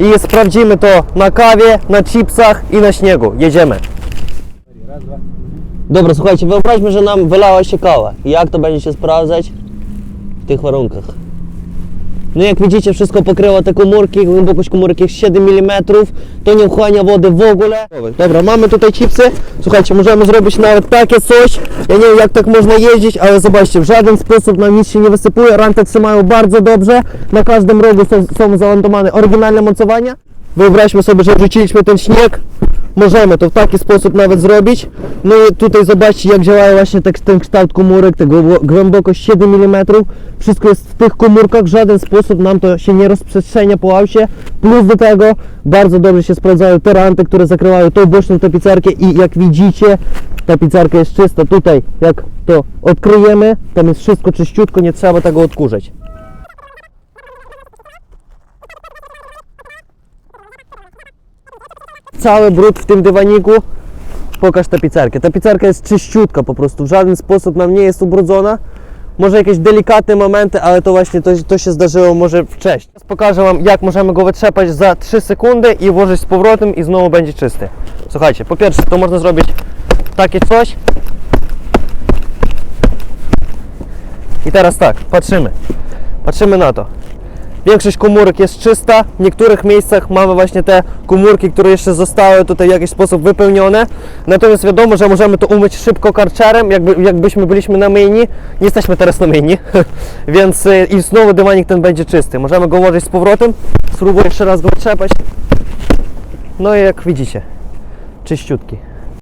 i sprawdzimy to na kawie, na chipsach i na śniegu. Jedziemy. Dobra, słuchajcie, wyobraźmy, że nam wylała się kawa. Jak to będzie się sprawdzać w tych warunkach? No jak widzicie, wszystko pokryło te komórki, głębokość komórek jest 7 mm, to nie wchłania wody w ogóle. Dobra, mamy tutaj chipsy, słuchajcie, możemy zrobić nawet takie coś, ja nie wiem jak tak można jeździć, ale zobaczcie, w żaden sposób nam nic się nie wysypuje, ranty trzymają bardzo dobrze, na każdym rogu są, są oryginalne mocowania. Wyobraźmy sobie, że wrzuciliśmy ten śnieg, możemy to w taki sposób nawet zrobić. No i tutaj zobaczcie jak działa właśnie ten kształt komórek, tego głębo- głębokość 7 mm. Wszystko jest w tych komórkach, w żaden sposób nam to się nie rozprzestrzenia po aucie. Plus do tego bardzo dobrze się sprawdzają te ranty, które zakrywają tą boczną tapicerkę i jak widzicie tapicerka jest czysta. Tutaj jak to odkryjemy, tam jest wszystko czyściutko, nie trzeba tego odkurzać. Cały brud w tym dywaniku pokaż tapicerkę. Tapicerka jest czyściutka po prostu, w żaden sposób nam nie jest ubrudzona. Może jakieś delikatne momenty, ale to właśnie to, to się zdarzyło może wcześniej. Teraz pokażę Wam jak możemy go wytrzepać za 3 sekundy i włożyć z powrotem i znowu będzie czysty. Słuchajcie, po pierwsze to można zrobić takie coś. I teraz tak, patrzymy. Patrzymy na to. Większość komórek jest czysta, w niektórych miejscach mamy właśnie te komórki, które jeszcze zostały tutaj w jakiś sposób wypełnione. Natomiast wiadomo, że możemy to umyć szybko karczerem, jakby, jakbyśmy byliśmy na myjni. Nie jesteśmy teraz na myjni, więc y, i znowu dywanik ten będzie czysty. Możemy go włożyć z powrotem. Spróbuję jeszcze raz go trzepać. No i jak widzicie, czyściutki.